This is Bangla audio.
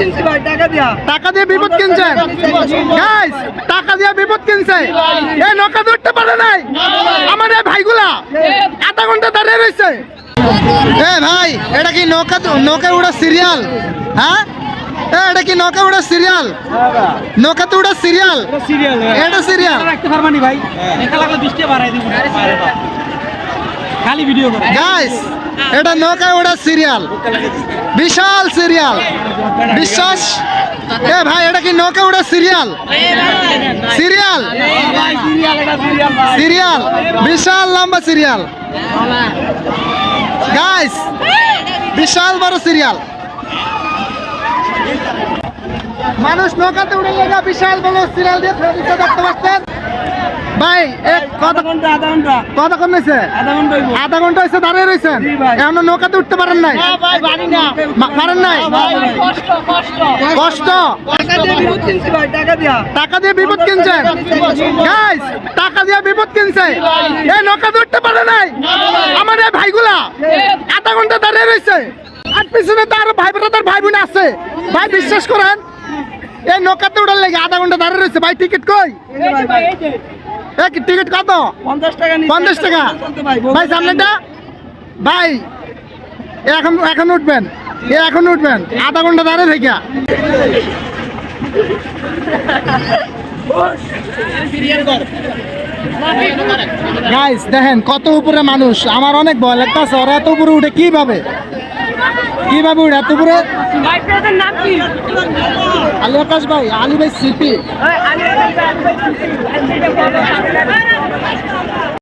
কিনছি ভাই টাকা দিয়া টাকা দিয়ে বিপদ কিনছেন? গাইস টাকা দিয়ে বিপদ কিনছে। এই নৌকা ধরতে পারে নাই। আমার এই ভাইগুলা আধা ঘণ্টা দাঁড়িয়ে রয়েছে। এ ভাই এটা কি নৌকা নৌকা উড়া সিরিয়াল হ্যাঁ? এ, এটা কি নৌকা উড়া সিরিয়াল নৌকা তো উড়া সিরিয়াল এটা সিরিয়াল রাখতে পারবানি ভাই? লাগলে বৃষ্টি বাড়াই দিব। খালি ভিডিও করে। গাইস এটা নৌকা উড়া সিরিয়াল বিশাল সিরিয়াল বিশ্বাস? এ ভাই, এটা কি নৌকা উড়া সিরিয়াল সিরিয়াল সিরিয়াল বিশাল লম্বা সিরিয়াল গাইস বিশাল বড় সিরিয়াল মানুষ নৌকাতে উড়ে লেগা বিশাল বড় সিরিয়াল দিয়ে ফেরত দেখতে পাচ্ছেন ভাই কত আধা ঘণ্টা আধা ঘণ্টা। কতক্ষণ হয়েছে? আধা ঘণ্টা হইব। আধা ঘণ্টা হয়েছে দাঁড়িয়ে রয়েছেন? জি নৌকাতে উঠতে পারেন নাই? পারেন নাই? কষ্ট টাকা দিয়ে বিদ্যুৎ কিনছি ভাই টাকা দিয়া। বিপদ কিনছেন? টাকা দিয়ে বিপদ কিনছে? এই নৌকা উঠতে পারে নাই? আমার এই ভাইগুলা আধা ঘণ্টা দাঁড়িয়ে রয়েছে। আর পিছনে তো আরও ভাই ব্রাদার ভাই বোন আছে। ভাই বিশ্বাস করেন এই নৌকাতে উঠার লেগে আধা ঘণ্টা দাঁড়িয়ে রয়েছে। ভাই টিকিট কই? এ কি টিকিট কত? পঞ্চাশ টাকা পঞ্চাশ টাকা? ভাই সামনেটা? ভাই এ এখন এখন উঠবেন। এ এখন উঠবেন। আধা ঘণ্টা দাঁড়িয়ে থেকে গাইস দেখেন কত উপরে মানুষ। আমার অনেক ভয় লাগতেছে ওরা এত উপরে উঠে কীভাবে? কীভাবে উঠে? এত উপরে? নাম কি? আলী আকাশ ভাই আলী ভাই সিপি।